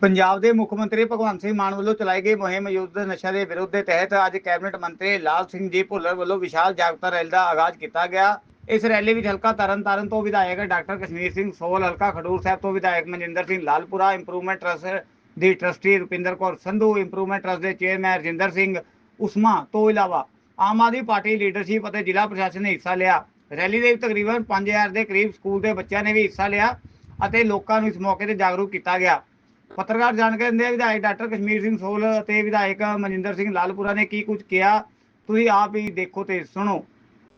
ਪੰਜਾਬ ਦੇ ਮੁੱਖ ਮੰਤਰੀ ਭਗਵੰਤ ਸਿੰਘ ਮਾਨ ਵੱਲੋਂ ਚਲਾਈ ਗਈ ਮੁਹਿੰਮ ਯੁੱਧ ਨਸ਼ਾ ਦੇ ਵਿਰੁੱਧ ਦੇ ਤਹਿਤ ਅੱਜ ਕੈਬਨਿਟ ਮੰਤਰੀ ਲਾਲ ਸਿੰਘ ਜੀ ਭੁੱਲਰ ਵੱਲੋਂ ਵਿਸ਼ਾਲ ਜਾਗਰੂਕਤਾ ਰੈਲੀ ਦਾ ਆਗਾਜ਼ ਕੀਤਾ ਗਿਆ। ਇਸ ਰੈਲੀ ਵਿੱਚ ਹਲਕਾ ਤਰਨਤਾਰਨ ਤੋਂ ਵਿਧਾਇਕ ਡਾਕਟਰ ਕਸ਼ਮੀਰ ਸਿੰਘ ਸੋਲ ਹਲਕਾ ਖਡੂਰ ਸਾਹਿਬ ਤੋਂ ਵਿਧਾਇਕ ਮਨਜਿੰਦਰ ਸਿੰਘ ਲਾਲਪੁਰਾ, ਇੰਪਰੂਵਮੈਂਟ ਟਰਸਟ ਦੀ trustee Rupinder Kaur Sandhu, improvement trust ਦੇ ਚੇਅਰਮੈਨ ਰਜਿੰਦਰ ਸਿੰਘ ਉਸਮਾ ਤੋਂ ਇਲਾਵਾ ਆਮ ਆਦਮੀ ਪਾਰਟੀ ਲੀਡਰਸ਼ਿਪ ਅਤੇ ਜ਼ਿਲ੍ਹਾ ਪ੍ਰਸ਼ਾਸਨ ਨੇ ਹਿੱਸਾ ਲਿਆ। ਰੈਲੀ ਦੇ ਵਿੱਚ ਤਕਰੀਬਨ 5000 ਦੇ ਕਰੀਬ ਸਕੂਲ ਦੇ ਬੱਚਿਆਂ ਨੇ ਵੀ ਹਿੱਸਾ ਲਿਆ ਅਤੇ ਲੋਕਾਂ ਨੂੰ ਇਸ ਮੌਕੇ ਤੇ ਜਾਗਰੂਕ ਕੀਤਾ ਗਿਆ। ਪੱਤਰਕਾਰ ਜਾਣਕਾਰੀ ਦਿੰਦੇ ਆ ਵਿਧਾਇਕ ਡਾਕਟਰ ਕਸ਼ਮੀਰ ਸਿੰਘ ਸੋਲ ਅਤੇ ਵਿਧਾਇਕ ਮਨਿੰਦਰ ਸਿੰਘ ਲਾਲਪੁਰਾ ਨੇ ਕੀ ਕੁਝ ਕਿਹਾ ਤੁਸੀਂ ਆਪ ਹੀ ਦੇਖੋ ਤੇ ਸੁਣੋ।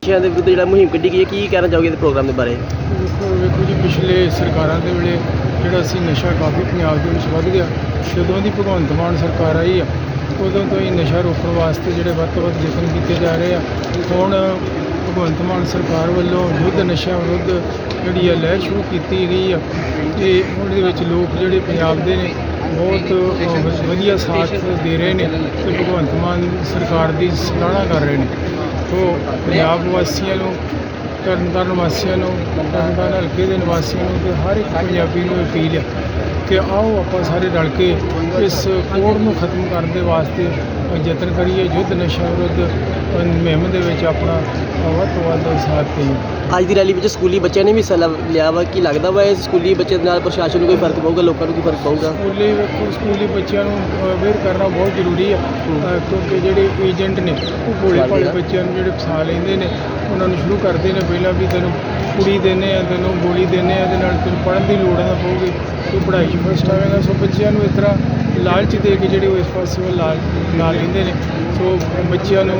ਨਸ਼ਿਆਂ ਦੇ ਵਿਰੁੱਧ ਜਿਹੜਾ ਮੁਹਿੰਮ ਕੱਢੀ ਗਈ ਹੈ ਕੀ ਕਹਿਣਾ ਚਾਹੋਗੇ ਇਸ ਪ੍ਰੋਗਰਾਮ ਦੇ ਬਾਰੇ? ਵੇਖੋ ਵੇਖੋ ਜੀ ਪਿਛਲੇ ਸਰਕਾਰਾਂ ਦੇ ਵੇਲੇ ਜਿਹੜਾ ਸੀ ਨਸ਼ਾ ਕਾਫੀ ਪੰਜਾਬ ਦੇ ਵਿੱਚ ਵੱਧ ਗਿਆ। ਜਦੋਂ ਦੀ ਭਗਵੰਤ ਮਾਨ ਸਰਕਾਰ ਆਈ ਆ ਉਦੋਂ ਤੋਂ ਹੀ ਨਸ਼ਾ ਰੋਕਣ ਵਾਸਤੇ ਜਿਹੜੇ ਵੱਧ ਤੋਂ ਵੱਧ ਯਤਨ ਕੀਤੇ ਜਾ ਰਹੇ ਆ। ਹੁਣ ਭਗਵੰਤ ਮਾਨ ਸਰਕਾਰ ਵੱਲੋਂ ਯੁੱਧ ਨਸ਼ਾ ਵਿਰੁੱਧ ਜਿਹੜੀ ਆ ਲਹਿਰ ਸ਼ੁਰੂ ਕੀਤੀ ਗਈ ਆ। ਤੇ ਉਹਦੇ ਵਿੱਚ ਲੋਕ ਜਿਹੜੇ ਪੰਜਾਬ ਦੇ ਨੇ, ਬਹੁਤ ਵ- ਵਧੀਆ ਸਾਥ ਦੇ ਰਹੇ ਨੇ ਤੇ ਭਗਵੰਤ ਮਾਨ ਸਰਕਾਰ ਦੀ ਸਰਾਹਨਾ ਕਰ ਰਹੇ ਨੇ। ਤੋ ਪੰਜਾਬ ਵਾਸੀਆਂ ਨੂੰ, ਤਰਨਤਾਰਨ ਵਾਸੀਆਂ ਨੂੰ, ਤਰਨਤਾਰਨ ਹਲਕੇ ਦੇ ਨਿਵਾਸੀਆਂ ਨੂੰ ਤੇ ਹਰ ਇੱਕ ਪੰਜਾਬੀ ਨੂੰ ਅਪੀਲ ਹੈ ਕਿ ਆਓ ਆਪਾਂ ਸਾਰੇ ਰਲ ਕੇ ਇਸ ਕੋੜ ਨੂੰ ਖਤਮ ਕਰਨ ਦੇ ਵਾਸਤੇ ਯਤਨ ਕਰੀਏ ਯੁੱਧ ਨਸ਼ਾ ਵਿਰੁੱਧ ਮੁਹਿੰਮ ਦੇ ਵਿੱਚ ਆਪਣਾ ਵੱਧ ਤੋਂ ਵੱਧ ਸਾਥ ਦੇਈਏ। ਅੱਜ ਦੀ ਰੈਲੀ ਵਿੱਚ ਸਕੂਲੀ ਬੱਚਿਆਂ ਨੇ ਵੀ ਹਿੱਸਾ ਲਿਆ ਵਾ। ਕੀ ਲੱਗਦਾ ਵਾ ਇਸ ਸਕੂਲੀ ਬੱਚੇ ਦੇ ਨਾਲ ਪ੍ਰਸ਼ਾਸਨ ਨੂੰ ਕੋਈ ਫ਼ਰਕ ਪਊਗਾ ਲੋਕਾਂ ਨੂੰ ਕੀ ਫ਼ਰਕ ਪਊਗਾ? ਸਕੂਲੀ ਸਕੂਲੀ ਬੱਚਿਆਂ ਨੂੰ ਅਵੇਅਰ ਕਰਨਾ ਬਹੁਤ ਜ਼ਰੂਰੀ ਹੈ ਕਿਉਂਕਿ ਜਿਹੜੇ ਏਜੰਟ ਨੇ ਉਹ ਭੋਲੇ ਭਾਲੇ ਬੱਚਿਆਂ ਨੂੰ ਜਿਹੜੇ ਫਸਾ ਲੈਂਦੇ ਨੇ ਉਹਨਾਂ ਨੂੰ ਸ਼ੁਰੂ ਕਰਦੇ ਨੇ ਪਹਿਲਾਂ ਵੀ ਤੈਨੂੰ ਕੁੜੀ ਦਿੰਦੇ ਆ ਤੈਨੂੰ ਗੋਲੀ ਦਿੰਦੇ ਆ ਇਹਦੇ ਨਾਲ ਤੈਨੂੰ ਪੜ੍ਹਨ ਦੀ ਲੋੜ ਨਾ ਪਊਗੀ ਤੂੰ ਪੜ੍ਹਾਈ 'ਚ ਫਸਟ ਆਵੇਂਗਾ। ਸੋ ਬੱਚਿਆਂ ਨੂੰ ਇਸ ਤਰ੍ਹਾਂ ਲਾਲਚ ਦੇ ਕੇ ਜਿਹੜੇ ਉਹ ਇਸ ਪਾਸੇ ਵੱਲ ਲਾ ਲਾ ਲੈਂਦੇ ਨੇ। ਸੋ ਬੱਚਿਆਂ ਨੂੰ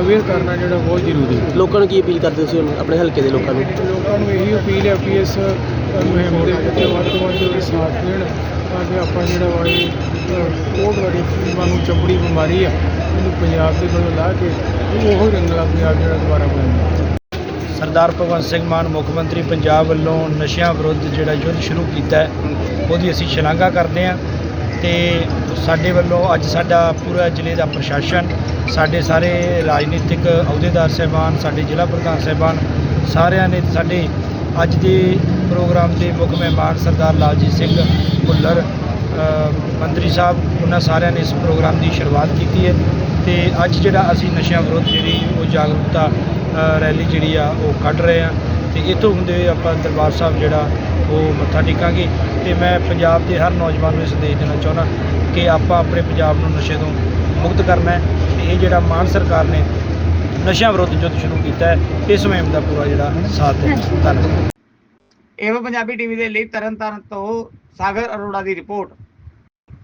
ਅਵੇਅਰ ਕਰਨਾ ਜਿਹੜਾ ਬਹੁਤ ਜ਼ਰੂਰੀ ਹੈ। ਲੋਕਾਂ ਨੂੰ ਕੀ ਅਪੀਲ ਕਰਦੇ ਤੁਸੀਂ ਆਪਣੇ ਹਲਕੇ ਦੇ ਲੋਕਾਂ ਨੂੰ? ਲੋਕਾਂ ਨੂੰ ਇਹੀ ਅਪੀਲ ਹੈ ਕਿ ਇਸ ਮੁਹਿੰਮ ਦੇ ਵਿੱਚ ਵੱਧ ਤੋਂ ਵੱਧ ਸਾਥ ਦੇਣ ਤਾਂ ਕਿ ਆਪਾਂ ਜਿਹੜਾ ਵਾ ਇਹ ਕੋਡ ਵਾਲੀ ਵਾਂਗੂ ਚੰਬੜੀ ਬਿਮਾਰੀ ਆ ਇਹਨੂੰ ਪੰਜਾਬ ਦੇ ਕੋਲੋਂ ਲਾ ਕੇ ਉਹ ਰੰਗਲਾ ਪੰਜਾਬ ਜਿਹੜਾ ਦੁਬਾਰਾ ਬਣਾਈਏ ਸਰਦਾਰ ਭਗਵੰਤ ਸਿੰਘ ਮਾਨ, ਮੁੱਖ ਮੰਤਰੀ ਪੰਜਾਬ ਵੱਲੋਂ ਨਸ਼ਿਆਂ ਵਿਰੁੱਧ ਜਿਹੜਾ ਯੁੱਧ ਸ਼ੁਰੂ ਕੀਤਾ ਹੈ, ਉਹਦੀ ਅਸੀਂ ਸ਼ਲਾਘਾ ਕਰਦੇ ਹਾਂ ਤੇ ਸਾਡੇ ਵੱਲੋਂ ਅੱਜ ਸਾਡਾ ਪੂਰਾ ਜ਼ਿਲ੍ਹੇ ਦਾ ਪ੍ਰਸ਼ਾਸਨ, ਸਾਡੇ ਸਾਰੇ ਰਾਜਨੀਤਿਕ ਅਹੁਦੇਦਾਰ ਸਹਿਬਾਨ, ਸਾਡੇ ਜ਼ਿਲ੍ਹਾ ਪ੍ਰਧਾਨ ਸਹਿਬਾਨ ਸਾਰਿਆਂ ਨੇ ਸਾਡੇ ਅੱਜ ਦੇ ਪ੍ਰੋਗਰਾਮ ਦੇ ਮੁੱਖ ਮਹਿਮਾਨ ਸਰਦਾਰ ਲਾਲਜੀਤ ਸਿੰਘ ਭੁੱਲਰ ਮੰਤਰੀ ਸਾਹਿਬ, ਉਹਨਾਂ ਸਾਰਿਆਂ ਨੇ ਇਸ ਪ੍ਰੋਗਰਾਮ ਦੀ ਸ਼ੁਰੂਆਤ ਕੀਤੀ ਹੈ ਤੇ ਅੱਜ ਜਿਹੜਾ ਅਸੀਂ ਨਸ਼ਿਆਂ ਵਿਰੁੱਧ ਜਿਹੜੀ ਉਹ ਜਾਗਰੂਕਤਾ ਰੈਲੀ ਜਿਹੜੀ ਆ, ਉਹ ਕੱਢ ਰਹੇ ਆ ਤੇ ਇੱਥੋਂ ਹੁੰਦੇ ਹੋਏ ਆਪਾਂ ਦਰਬਾਰ ਸਾਹਿਬ ਜਿਹੜਾ ਉਹ ਮੱਥਾ ਟੇਕਾਂਗੇ ਤੇ ਮੈਂ ਪੰਜਾਬ ਦੇ ਹਰ ਨੌਜਵਾਨ ਨੂੰ ਇਹ ਸੰਦੇਸ਼ ਦੇਣਾ ਚਾਹੁੰਦਾ ਕਿ ਆਪਾਂ ਆਪਣੇ ਪੰਜਾਬ ਨੂੰ ਨਸ਼ੇ ਤੋਂ ਮੁਕਤ ਕਰਨਾ ਹੈ ਤੇ ਇਹ ਜਿਹੜਾ ਮਾਨ ਸਰਕਾਰ ਨੇ ਨਸ਼ਿਆਂ ਵਿਰੁੱਧ ਯੁੱਧ ਸ਼ੁਰੂ ਕੀਤਾ ਹੈ, ਇਸ ਮੁਹਿੰਮ ਦਾ ਪੂਰਾ ਜਿਹੜਾ ਸਾਥ ਦੇ ਧੰਨਵਾਦ। ਏਵ ਪੰਜਾਬੀ ਟੀਵੀ ਦੇ ਲਈ ਤਰਨਤਾਰਨ ਤੋਂ ਸਾਗਰ ਅਰੋੜਾ ਦੀ ਰਿਪੋਰਟ।